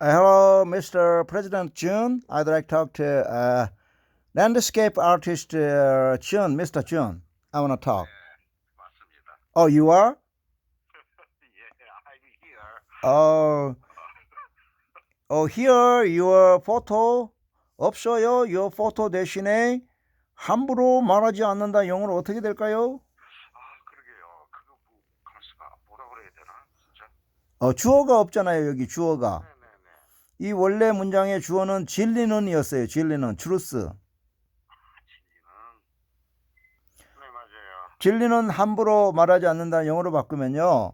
Uh, hello, Mr. President Jun. I'd like to talk to uh, landscape artist uh, Jun, Mr. Jun. I want to talk. 네. Oh, you are? 예, I'm here. Oh, oh, here your photo 없어요. Your photo 대신에 함부로 말하지 않는다. 영어로 어떻게 될까요? 아, 그러게요. 그거 뭐 가수가 뭐라 그래야 되나? 진짜? 어, 주어가 없잖아요. 여기 주어가. 네네네. 이 원래 문장의 주어는 진리는이었어요. 진리는 truth. 진리는 네 맞아요. 진리는 함부로 말하지 않는다. 영어로 바꾸면요.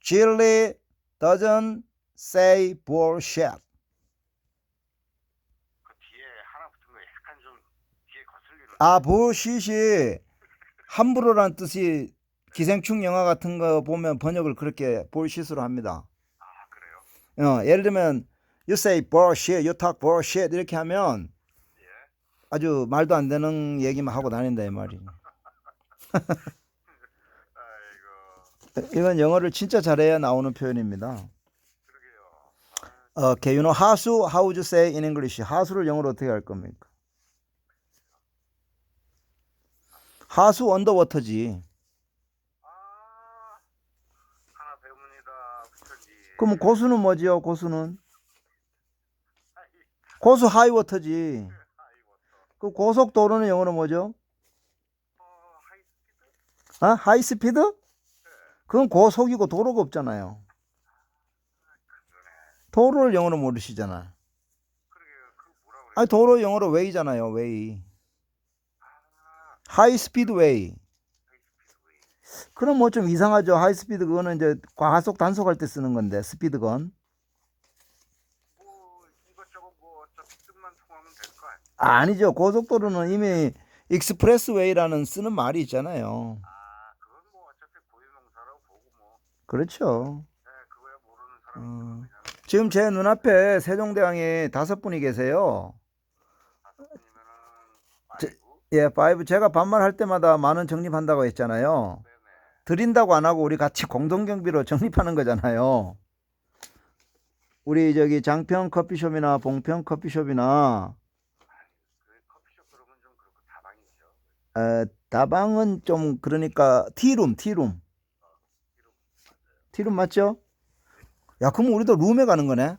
진리 doesn't say bullshit. 그 뒤에 하나 붙은 거 약간 좀 뒤에 거슬리는. 아, bullshit이 함부로란 뜻이 기생충 영화 같은 거 보면 번역을 그렇게 bullshit으로 합니다. 아 그래요? 어, 예를 들면 you say bullshit, you talk bullshit 이렇게 하면 예. 아주 말도 안 되는 얘기만 하고 다닌다 이 말이. 이건 영어를 진짜 잘해야 나오는 표현입니다. 아, Okay, you know 하수 how would you say in English? 하수를 영어로 어떻게 할 겁니까? 하수 언더워터지. 아 하나 배웁니다, 부처님. 그럼 고수는 뭐지요? 고수는 고수 하이워터지. 그 고속도로는 영어로 뭐죠? 아, 하이스피드? 그건 고속이고 도로가 없잖아요. 도로를 영어로 모르시잖아. 아니 도로 영어로 웨이잖아요. 웨이. 아, 하이스피드 웨이. 그럼 뭐 좀 이상하죠. 하이스피드 그거는 이제 과속 단속할 때 쓰는 건데 스피드건. 뭐 이것저것 뭐 어차피 뜻만 통하면 될 거 아니야? 아니죠. 고속도로는 이미 익스프레스웨이라는 쓰는 말이 있잖아요. 아, 그건 뭐 어차피 고유명사라고 보고 뭐. 그렇죠. 네, 그거야 모르는 음. 그냥 지금 제 눈앞에 세종대왕이 다섯 분이 계세요. 다섯 분이면은. 예, 파이브 제가 반말할 때마다 만 원 적립한다고 했잖아요. 네네. 드린다고 안 하고 우리 같이 공동경비로 적립하는 거잖아요. 우리 저기 장평 커피숍이나 봉평 커피숍이나. 에, 다방은 좀 그러니까 티룸, 티룸. 티룸 맞죠? 야, 그럼 우리도 룸에 가는 거네.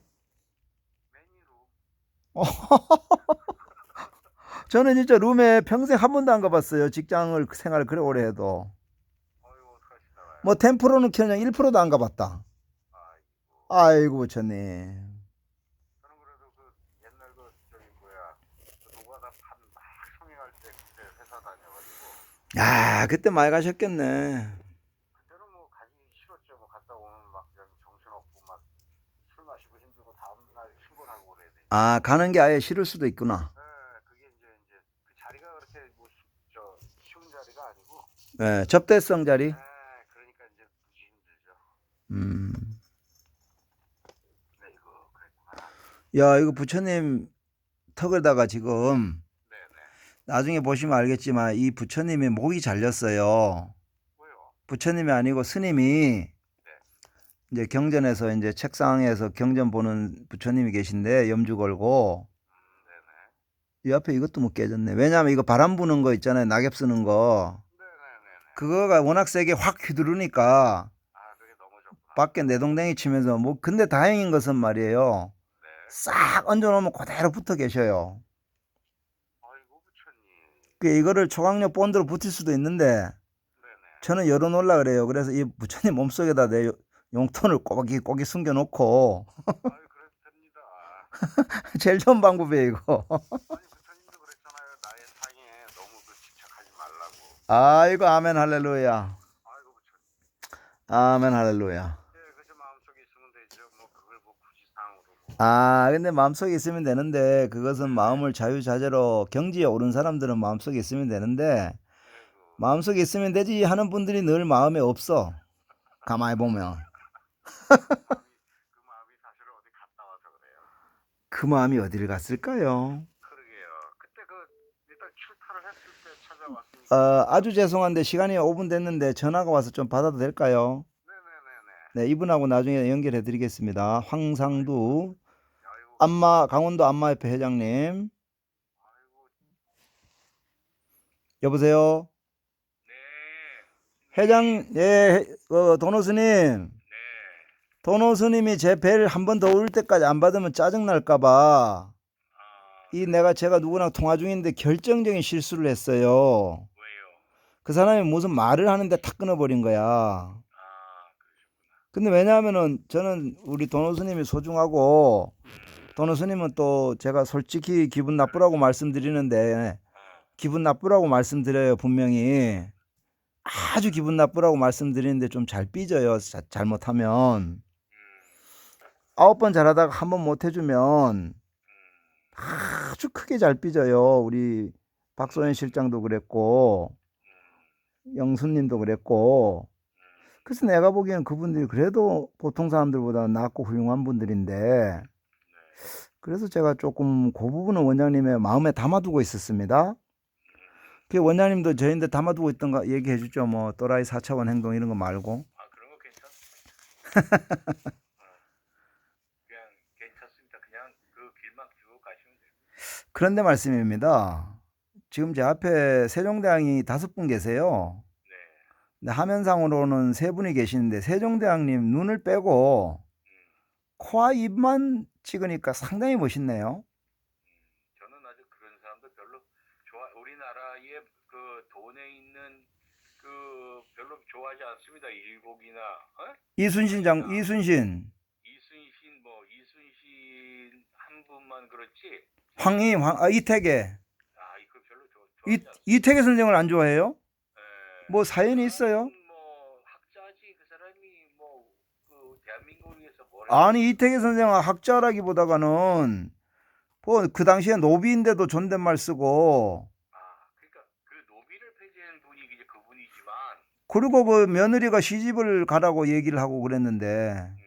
저는 진짜 룸에 평생 한 번도 안 가봤어요. 직장을 생활을 그래 오래 해도. 어유 어떡하시다가요? 뭐 템프로는 그냥 1%도 안 가봤다. 아이고. 아이고 부처님. 저는 그래도 그 옛날 그 저기 뭐야 그 노가다 판막 성행할 때 그때 회사 다녀가지고 야, 그때 많이 가셨겠네. 그때는 뭐 가기 싫었죠. 뭐 갔다 오면 막 그냥 정신 없고 막 술 마시고 힘들고 다음 날 출근하고 그래야 돼. 아, 가는 게 아예 싫을 수도 있구나. 네, 그게 이제 이제 그 자리가 그렇게 뭐저 쉬운 자리가 아니고 예, 접대성 자리. 네, 그러니까 이제 무지 힘들죠. 음. 그랬구나. 야, 이거 부처님 턱을다가 지금 네, 네. 나중에 보시면 알겠지만 이 부처님이 목이 잘렸어요. 뭐요? 부처님이 아니고 스님이 이제 경전에서 이제 책상에서 경전 보는 부처님이 계신데 염주 걸고 음, 네, 네. 이 앞에 이것도 못 깨졌네. 왜냐하면 이거 바람 부는 거 있잖아요. 낙엽 쓰는 거. 네, 네, 네, 네. 그거가 워낙 세게 확 휘두르니까. 밖에 내동댕이 치면서 뭐 근데 다행인 것은 말이에요. 네. 싹 얹어놓으면 그대로 붙어 계셔요. 아이고 부처님. 그 이거를 초강력 본드로 붙일 수도 있는데. 저는 열어놓으려 그래요. 그래서 이 부처님 몸속에다 내 용돈을 꼬기 꼬기 숨겨놓고 아유. 제일 좋은 방법이에요 이거. 아니 부처님도 그랬잖아요. 나의 상에 너무 그 집착하지 말라고. 아이고 아멘 할렐루야. 아이고 부처님. 아멘 할렐루야. 예, 그저 마음속에 있으면 되죠. 뭐 그걸 뭐 굳이 상으로 뭐. 아 근데 마음속에 있으면 되는데 그것은 마음을 자유자재로 경지에 오른 사람들은 마음속에 있으면 되는데. 마음속에 있으면 되지 하는 분들이 늘 마음에 없어. 가만히 보면 그 마음이 사실은 어디 갔다 와서 그래요. 그 마음이 어디를 갔을까요? 그러게요. 그때 그 일단 출타를 했을 때 찾아왔으니까. 어, 아주 죄송한데 시간이 5분 됐는데 전화가 와서 좀 받아도 될까요? 네네네네. 네, 이분하고 나중에 연결해 드리겠습니다. 황상두 안마 강원도 안마협회 회장님. 여보세요. 네, 회장 예, 어, 도노 스님. 네. 도노 스님이 제 배를 한 번 더 올 때까지 안 받으면 짜증 날까 봐. 아, 이 내가 제가 누구랑 통화 중인데 결정적인 실수를 했어요. 왜요? 그 사람이 무슨 말을 하는데 탁 끊어버린 거야. 아. 근데 왜냐하면은 저는 우리 도노 스님이 소중하고 도노 스님은 또 제가 솔직히 기분 나쁘라고 말씀드리는데 기분 나쁘라고 말씀드려요 분명히 아주 기분 나쁘라고 말씀드리는데 좀 잘 삐져요 자- 잘못하면 음, 아홉 번 잘하다가 한 번 못 해주면 음, 아주 크게 잘 삐져요 우리 박소연 실장도 그랬고 음, 영수님도 그랬고 음. 그래서 내가 보기에는 그분들이 그래도 보통 사람들보다 낫고 훌륭한 분들인데 네. 그래서 제가 조금 그 부분은 원장님의 마음에 담아두고 있었습니다. 그 원장님도 저희한테 담아두고 있던 거 얘기해 주죠. 뭐 또라이 4차원 행동 이런 거 말고. 아, 그런 거 괜찮습니다. 어, 그냥 괜찮습니다. 그냥 그 길만 쭉 가시면 돼요. 그런데 말씀입니다. 지금 제 앞에 세종대왕이 다섯 분 계세요. 네. 근데 화면상으로는 세 분이 계시는데 세종대왕님 눈을 빼고 음, 코와 입만 찍으니까 상당히 멋있네요. 음, 저는 아주 그런 사람도 별로 좋아 우리나라의 그 돈에 있는 그 별로 좋아하지 않습니다. 일곡이나 어? 이순신 장 이순신 이순신 뭐 이순신 한 분만 그렇지. 황희 황 아, 이태계 아 이거 별로 좋아 이. 이태계 선생을 안 좋아해요? 예. 뭐 사연이 있어요? 뭐 학자지 그 사람이 뭐 그 대한민국을 위해서 뭘 아니 이태계 선생은 학자라기보다가는 뭐 그 당시에 노비인데도 존댓말 쓰고 아 그러니까 그 노비를 폐지한 분이 이제 그분이지만 그리고 그 며느리가 시집을 가라고 얘기를 하고 그랬는데 음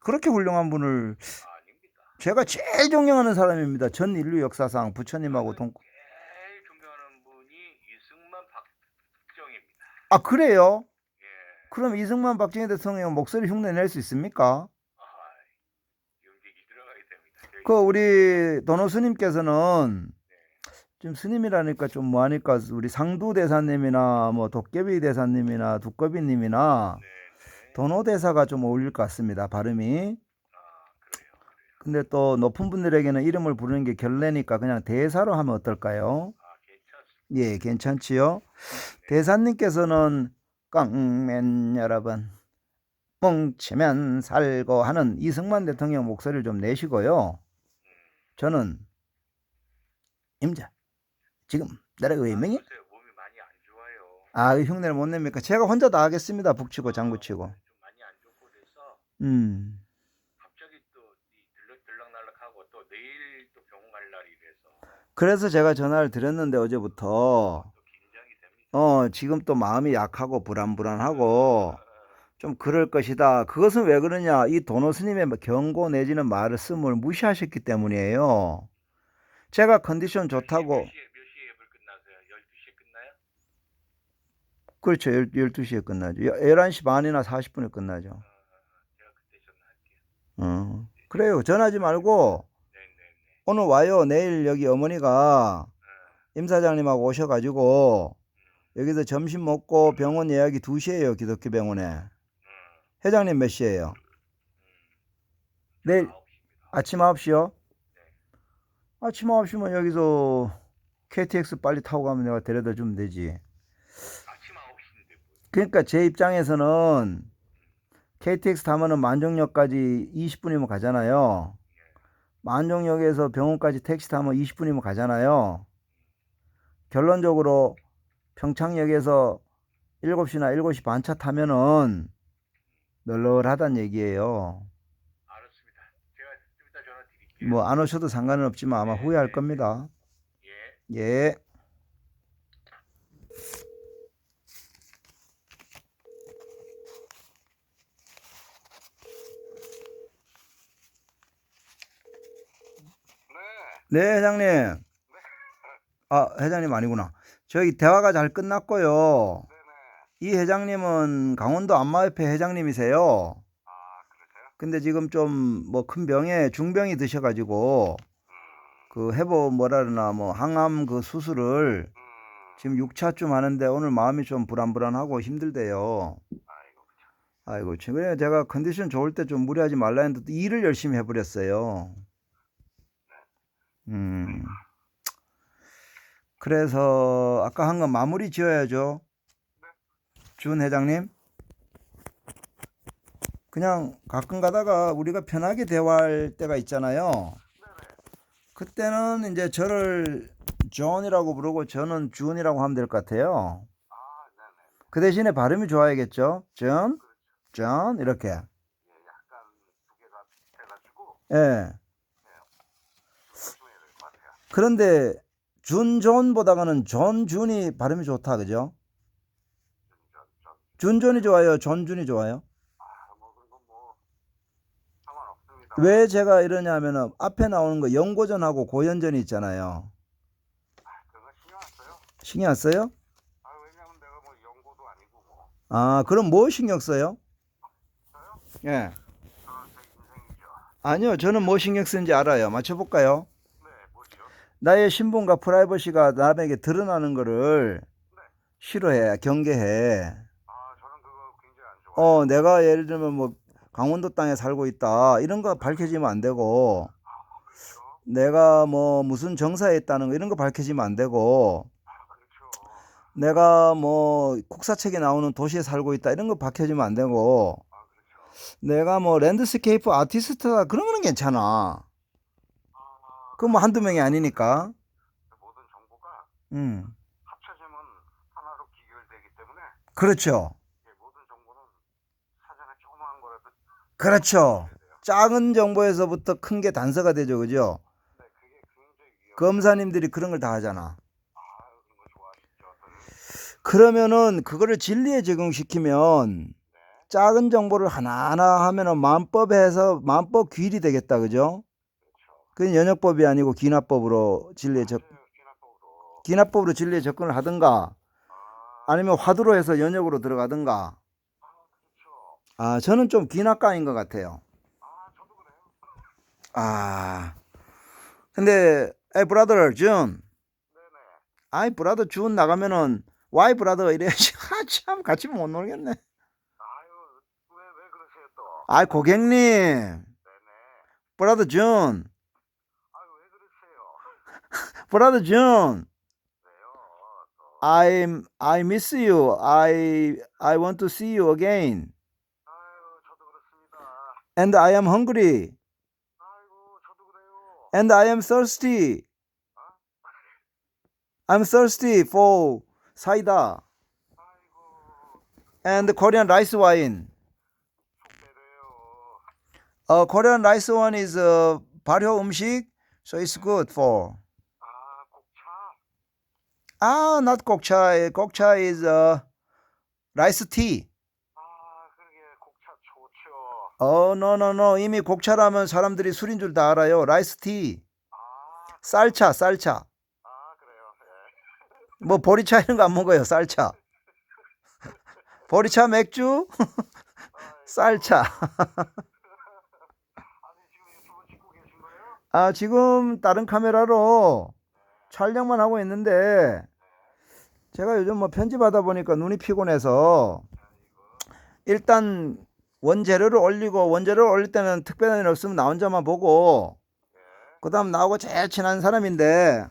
그렇게 훌륭한 분을 아닙니다. 제가 제일 존경하는 사람입니다. 전 인류 역사상 부처님하고 동 제일 존경하는 분이 이승만 박정입니다. 아 그래요? 예. 그럼 이승만 박정희 대통령 목소리 흉내 낼 수 있습니까? 아 연기기 들어가야 됩니다. 저희 그 우리 도노 스님께서는 지금 스님이라니까 좀 뭐하니까 우리 상두 대사님이나 뭐 도깨비 대사님이나 두꺼비님이나 네, 네. 도노 대사가 좀 어울릴 것 같습니다. 발음이. 아. 근데 또 높은 분들에게는 이름을 부르는 게 결례니까 그냥 대사로 하면 어떨까요? 아. 예, 괜찮지요. 대사님께서는 깡맨 여러분 뭉치면 살고 하는 이승만 대통령 목소리를 좀 내시고요. 음. 저는 임자 지금 나라 의명이 글쎄요, 몸이 많이 안 좋아요. 아 흉내를 못 냅니까? 제가 혼자 다 하겠습니다. 북치고 장구치고. 안 좋고 그래서 음. 그래서 제가 전화를 드렸는데 어제부터. 어 지금 또 마음이 약하고 불안불안하고 어, 좀 그럴 것이다. 그것은 왜 그러냐? 이 도노 스님의 경고 내지는 말씀을 무시하셨기 때문이에요. 제가 컨디션 좋다고 몇 시에 몇 시에 끝나세요? 12시에 끝나요? 그렇죠. 12 시에 끝나죠. 11시 반이나 40분에 끝나죠. 어, 제가 그때 전화할게요. 어. 그래요. 전화하지 말고 네, 네, 네. 오늘 와요. 내일 여기 어머니가 어, 임 사장님하고 오셔가지고 여기서 점심 먹고 병원 예약이 2시에요. 기독교 병원에. 음, 회장님 몇 시에요? 음. 내일 9시입니다. 아침 9시요? 아침 9시면 여기서 KTX 빨리 타고 가면 내가 데려다 주면 되지. 아침 9시인데 뭐. 그러니까 제 입장에서는 KTX 타면은 만종역까지 20분이면 가잖아요. 만종역에서 병원까지 택시 타면 20분이면 가잖아요. 결론적으로 평창역에서 7시나 7시 반 차 타면은 널널하단 얘기예요. 알았습니다. 제가 좀 이따 전화 드릴게요. 뭐 안 오셔도 상관은 없지만 아마 후회할 겁니다. 예. 예. 네. 네, 회장님. 아, 회장님 아니구나. 저희 대화가 잘 끝났고요. 이 회장님은 강원도 안마협회 회장님이세요. 아, 그러세요? 근데 지금 좀 뭐 큰 병에 중병이 드셔가지고 음, 그 해보 뭐라 그러나 뭐 항암 그 수술을 음, 지금 6차쯤 하는데 오늘 마음이 좀 불안불안하고 힘들대요. 아이고, 그쵸. 아이고, 지금 그래 제가 컨디션 좋을 때 좀 무리하지 말라 했는데 또 일을 열심히 해버렸어요. 음. 그래서 아까 한 건 마무리 지어야죠. 준 회장님. 그냥 가끔 가다가 우리가 편하게 대화할 때가 있잖아요. 그때는 이제 저를 존이라고 부르고 저는 준이라고 하면 될 것 같아요. 그 대신에 발음이 좋아야겠죠. 존, 존 이렇게. 예. 그런데 준 존보다가는 존 준이 발음이 좋다 그죠? 전, 전, 준 존이 좋아요. 존 준이 좋아요. 아, 뭐, 그런 건뭐 상관없습니다. 왜 제가 이러냐면은 앞에 나오는 거 연고전하고 고연전이 있잖아요. 아, 그런 거 신경 안 써요? 신경 안 써요? 아, 왜냐면 내가 뭐 연고도 아니고 뭐. 아, 그럼 뭐 신경 써요? 저요? 예. 제 인생이죠. 아니요. 저는 뭐 신경 쓰는지 알아요. 맞춰 볼까요? 네, 뭐죠? 나의 신분과 프라이버시가 남에게 드러나는 거를 싫어해, 경계해. 어, 내가 예를 들면 뭐 강원도 땅에 살고 있다. 이런 거 밝혀지면 안 되고, 그렇죠. 내가 뭐 무슨 정사에 있다는 거 이런 거 밝혀지면 안 되고, 아, 그렇죠. 내가 뭐 국사책에 나오는 도시에 살고 있다. 이런 거 밝혀지면 안 되고, 아, 그렇죠. 내가 뭐 랜드스케이프 아티스트다. 그런 거는 괜찮아. 아, 그건 뭐 한두 명이 아니니까. 모든 정보가 음. 합쳐지면 하나로 귀결되기 때문에 그렇죠. 예, 모든 정보는 사전에 조그마한 거라도 그렇죠. 작은 정보에서부터 큰 게 단서가 되죠. 그죠? 검사님들이 그런 걸 다 하잖아. 그러면은 그거를 진리에 적용시키면 네. 작은 정보를 하나하나 하면은 만법에서 만법 귀일이 되겠다. 그죠? 그건 연역법이 아니고 기납법으로 진리에 접 맞아요. 기납법으로. 진리에 접근을 하든가 아, 아니면 화두로 해서 연역으로 들어가든가. 아, 저는 좀 기납가인 것 같아요. 아, 저도 그래요. 아. 근데 에이 브라더 준. 네네. 아이 브라더 준 나가면은 와이 브라더 이래야지. 아, 참 같이 못 놀겠네. 아유, 왜, 왜 그러세요 또? 아이 고객님. 네네. 브라더 준. 아유, 왜 그러세요? 브라더 준. 왜요? 또. I I miss you. I I want to see you again. And I am hungry. 아이고, 저도 그래요. And I am thirsty. I'm thirsty for cider 아이고, and Korean rice wine. 속대래요. Uh, Korean rice wine is uh, 발효 음식, so it's good for. 아, 곡차. Ah, not kokcha. Kokcha is uh, rice tea. No, no. 이미 곡차라면 사람들이 술인 줄 다 알아요. 라이스 티, 아, 쌀차, 쌀차. 아, 그래요. 예. 뭐 보리차 이런 거 안 먹어요. 쌀차. 보리차, 맥주, 쌀차. 아니, 지금 유튜브 찍고 계신 거예요? 아, 지금 다른 카메라로 촬영만 하고 있는데 제가 요즘 뭐 편집하다 보니까 눈이 피곤해서 일단 원재료를 올리고 원재료를 올릴 때는 특별한 일 없으면 나 혼자만 보고 그 다음 나하고 제일 친한 사람인데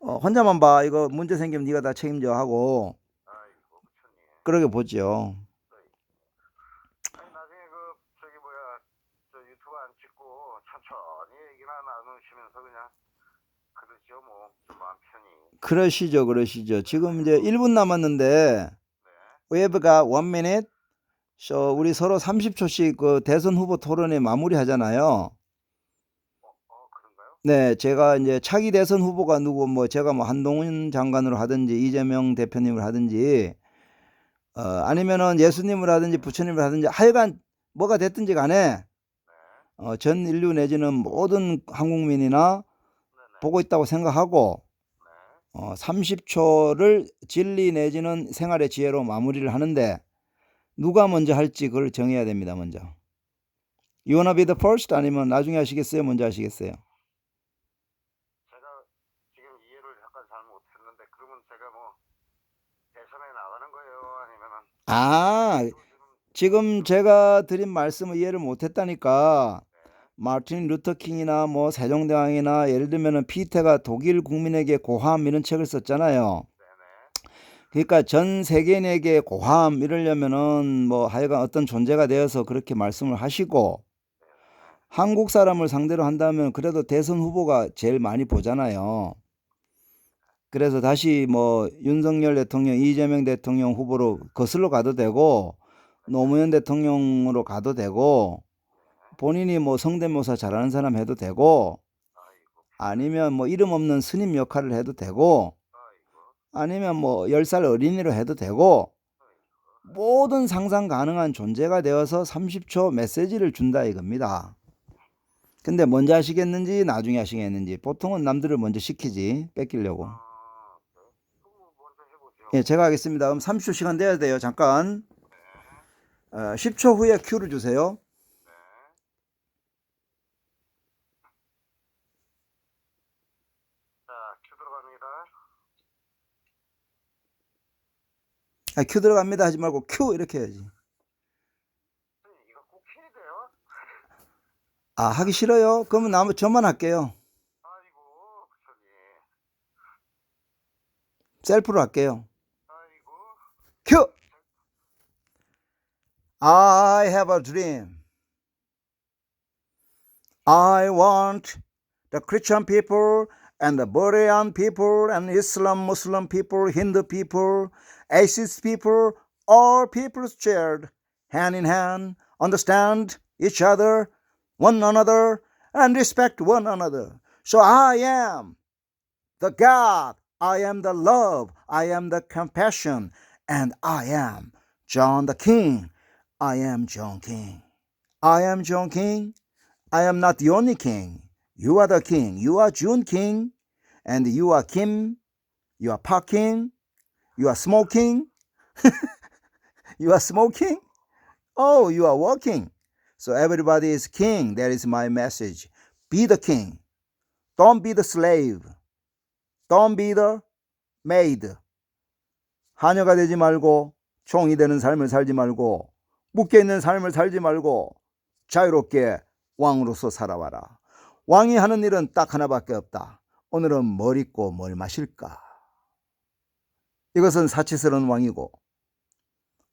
어, 혼자만 봐 이거 문제 생기면 네가 다 책임져 하고. 그러게 나중에 그, 뭐. 그러시죠, 그러시죠. 지금 이제 1분 남았는데 네. 웨브가 원미 닛저 우리 서로 30초씩 그 대선 후보 토론회 마무리하잖아요. 어, 어, 그런가요? 네, 제가 이제 차기 대선 후보가 누구 뭐 제가 뭐 한동훈 장관으로 하든지 이재명 대표님을 하든지 어 아니면은 예수님을 하든지 부처님을 하든지 하여간 뭐가 됐든지 간에 네. 어, 전 인류 내지는 모든 한국민이나. 보고 있다고 생각하고 네. 어, 30초를 진리 내지는 생활의 지혜로 마무리를 하는데 누가 먼저 할지 그걸 정해야 됩니다. 먼저. You wanna be the first 아니면 나중에 하시겠어요? 먼저 하시겠어요? 제가 지금 이해를 약간 잘 못했는데 그러면 제가 뭐 대선에 나가는 거예요? 아니면은 아, 지금 제가 드린 말씀을 이해를 못했다니까 마틴 루터 킹이나 뭐 세종대왕이나 예를 들면은 피테가 독일 국민에게 고함 이런 책을 썼잖아요. 그러니까 전 세계인에게 고함 이러려면은 뭐 하여간 어떤 존재가 되어서 그렇게 말씀을 하시고 한국 사람을 상대로 한다면 그래도 대선 후보가 제일 많이 보잖아요. 그래서 다시 뭐 윤석열 대통령, 이재명 대통령 후보로 거슬러 가도 되고 노무현 대통령으로 가도 되고 본인이 뭐 성대모사 잘하는 사람 해도 되고 아니면 뭐 이름 없는 스님 역할을 해도 되고 아니면 뭐 10살 어린이로 해도 되고 모든 상상 가능한 존재가 되어서 30초 메시지를 준다 이겁니다. 근데 먼저 하시겠는지 나중에 하시겠는지 보통은 남들을 먼저 시키지 뺏기려고. 아, 네. 예, 제가 하겠습니다. 그럼 30초 시간 돼야 돼요. 잠깐. 어, 10초 후에 큐를 주세요. 네. 자, 큐 들어갑니다. 아, 큐 들어갑니다 하지 말고 큐 이렇게 해야지. 아, 하기 싫어요? 그러면 나 저만 할게요. 아이고. 셀프로 할게요. 아이고, 큐! I have a dream. I want the Christian people and the Korean people and Islam Muslim people, Hindu people, atheist people, all peoples shared hand in hand, understand each other, one another, and respect one another. So I am the God, I am the love, I am the compassion, and I am John the King. I am John King. I am John King. I am not the only king. You are the king. You are June King. And you are Kim. You are Park King. You are smoking. you are smoking. Oh, you are walking. So everybody is king. That is my message. Be the king. Don't be the slave. Don't be the maid. 하녀가 되지 말고 종이 되는 삶을 살지 말고 묶여 있는 삶을 살지 말고 자유롭게 왕으로서 살아와라. 왕이 하는 일은 딱 하나밖에 없다. 오늘은 뭘 입고 뭘 마실까? 이것은 사치스러운 왕이고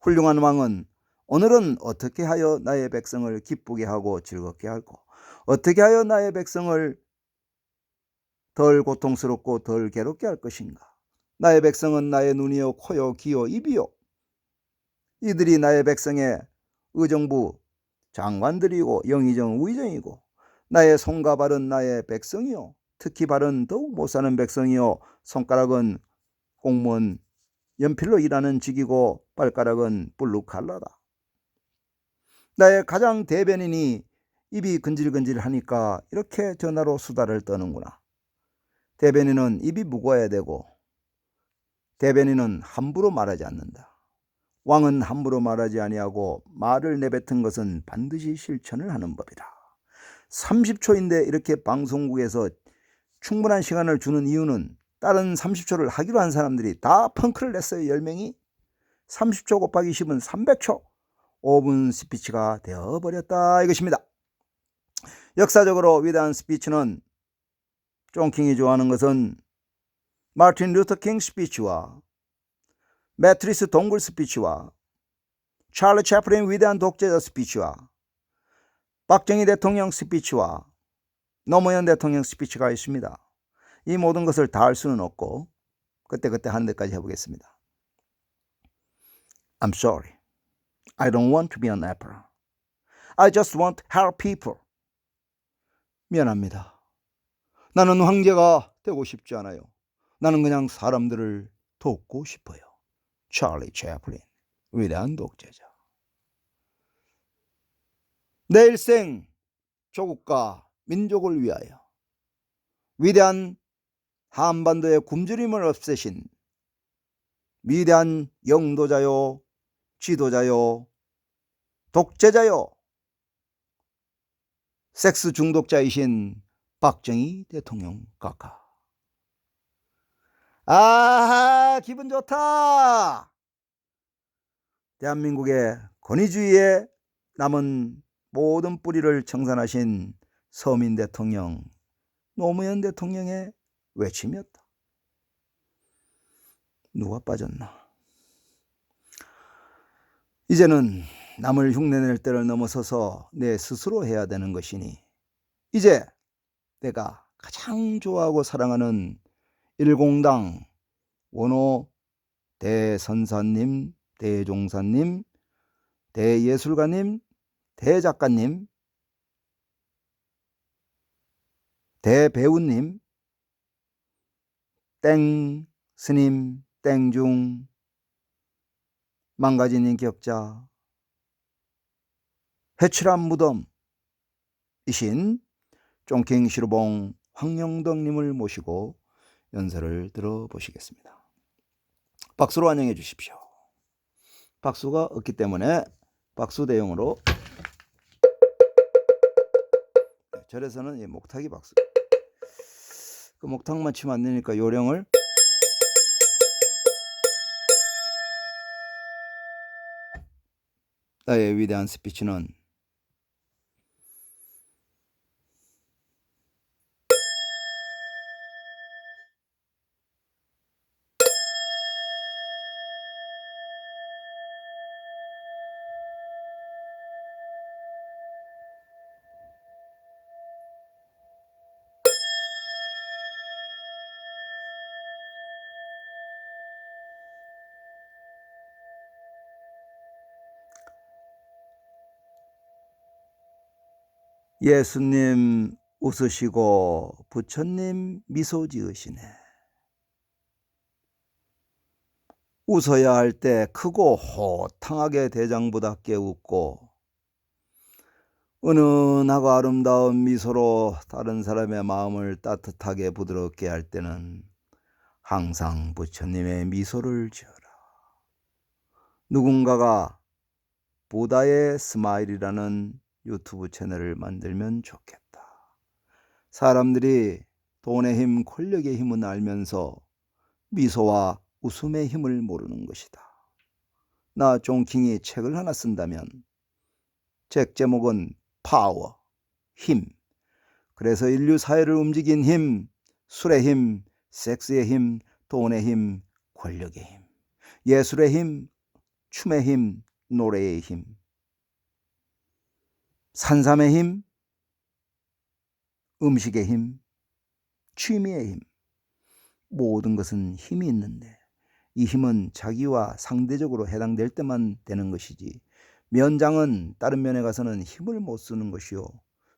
훌륭한 왕은 오늘은 어떻게 하여 나의 백성을 기쁘게 하고 즐겁게 하고 어떻게 하여 나의 백성을 덜 고통스럽고 덜 괴롭게 할 것인가? 나의 백성은 나의 눈이요 코요 귀요 입이요 이들이 나의 백성의 의정부 장관들이고 영의정 우의정이고 나의 손과 발은 나의 백성이요 특히 발은 더욱 못 사는 백성이요 손가락은 공무원 연필로 일하는 직이고 발가락은 블루 칼라다. 나의 가장 대변인이 입이 근질근질하니까 이렇게 전화로 수다를 떠는구나. 대변인은 입이 무거워야 되고 대변인은 함부로 말하지 않는다. 왕은 함부로 말하지 아니하고 말을 내뱉은 것은 반드시 실천을 하는 법이다. 30초인데 이렇게 방송국에서 충분한 시간을 주는 이유는 다른 30초를 하기로 한 사람들이 다 펑크를 냈어요. 10명이. 30초 곱하기 10은 300초. 5분 스피치가 되어버렸다 이것입니다. 역사적으로 위대한 스피치는 쫑킹이 좋아하는 것은 마틴 루터 킹 스피치와 매트리스 동굴 스피치와 찰리 채플린 위대한 독재자 스피치와 박정희 대통령 스피치와 노무현 대통령 스피치가 있습니다. 이 모든 것을 다 할 수는 없고 그때그때 하는 데까지 해보겠습니다. I'm sorry. I don't want to be an emperor. I just want to help people. 미안합니다. 나는 황제가 되고 싶지 않아요. 나는 그냥 사람들을 돕고 싶어요. 찰리 채플린, 위대한 독재자. 내 일생 조국과 민족을 위하여 위대한 한반도의 굶주림을 없애신 위대한 영도자요, 지도자요, 독재자요, 섹스 중독자이신 박정희 대통령 각하. 아, 기분 좋다. 대한민국의 권위주의에 남은 모든 뿌리를 청산하신 서민 대통령 노무현 대통령의 외침이었다. 누가 빠졌나? 이제는 남을 흉내낼 때를 넘어서서 내 스스로 해야 되는 것이니 이제 내가 가장 좋아하고 사랑하는 일공당 원호 대선사님, 대종사님, 대예술가님, 대작가님, 대배우님, 땡 스님, 땡중, 망가진 인격자, 해칠한 무덤이신 쫑킹 시루봉 황영덕님을 모시고 연설을 들어보시겠습니다. 박수로 환영해 주십시오. 박수가 없기 때문에 박수 대용으로 네, 절에서는 이 목탁이 박수. 그 목탁만 치면 안 되니까 요령을 나의 위대한 스피치는 예수님 웃으시고 부처님 미소 지으시네. 웃어야 할 때 크고 호탕하게 대장부답게 웃고 은은하고 아름다운 미소로 다른 사람의 마음을 따뜻하게 부드럽게 할 때는 항상 부처님의 미소를 지어라. 누군가가 부다의 스마일이라는 유튜브 채널을 만들면 좋겠다. 사람들이 돈의 힘, 권력의 힘은 알면서 미소와 웃음의 힘을 모르는 것이다. 나 존킹이 책을 하나 쓴다면 책 제목은 파워, 힘. 그래서 인류 사회를 움직인 힘, 술의 힘, 섹스의 힘, 돈의 힘, 권력의 힘, 예술의 힘, 춤의 힘, 노래의 힘. 산삼의 힘, 음식의 힘, 취미의 힘, 모든 것은 힘이 있는데 이 힘은 자기와 상대적으로 해당될 때만 되는 것이지 면장은 다른 면에 가서는 힘을 못 쓰는 것이요.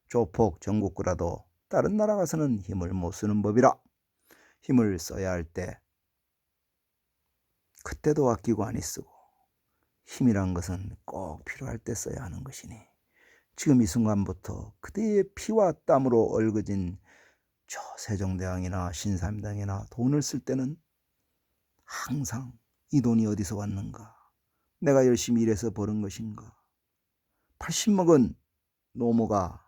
조폭 전국구라도 다른 나라 가서는 힘을 못 쓰는 법이라 힘을 써야 할 때 그때도 아끼고 아니 쓰고 힘이란 것은 꼭 필요할 때 써야 하는 것이니 지금 이 순간부터 그대의 피와 땀으로 얽어진 저 세종대왕이나 신삼당이나 돈을 쓸 때는 항상 이 돈이 어디서 왔는가? 내가 열심히 일해서 버는 것인가? 80먹은 노모가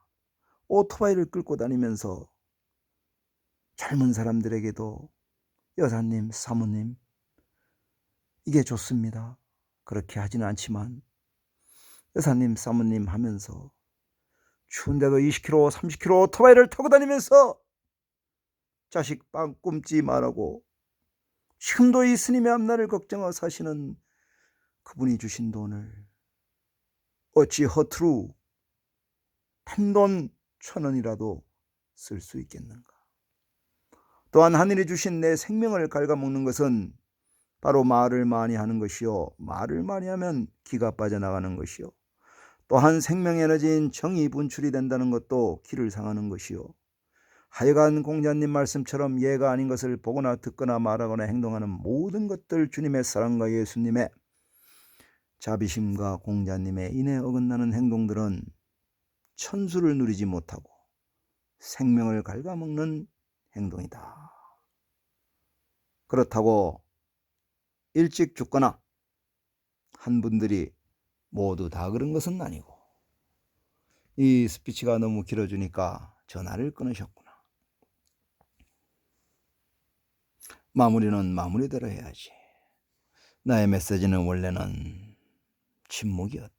오토바이를 끌고 다니면서 젊은 사람들에게도 여사님, 사모님, 이게 좋습니다. 그렇게 하지는 않지만 여사님, 사모님 하면서 추운데도 20km, 30km 오토바이를 타고 다니면서 자식 빵 굶지 말라고 지금도 이 스님의 앞날을 걱정하고 사시는 그분이 주신 돈을 어찌 허투루 단돈 천 원이라도 쓸 수 있겠는가? 또한 하늘이 주신 내 생명을 갉아먹는 것은 바로 말을 많이 하는 것이요. 말을 많이 하면 기가 빠져나가는 것이요. 또한 생명 에너지인 정이 분출이 된다는 것도 기를 상하는 것이요. 하여간 공자님 말씀처럼 예가 아닌 것을 보거나 듣거나 말하거나 행동하는 모든 것들 주님의 사랑과 예수님의 자비심과 공자님의 인에 어긋나는 행동들은 천수를 누리지 못하고 생명을 갉아먹는 행동이다. 그렇다고 일찍 죽거나 한 분들이 모두 다 그런 것은 아니고 이 스피치가 너무 길어지니까 전화를 끊으셨구나. 마무리는 마무리대로 해야지. 나의 메시지는 원래는 침묵이었다.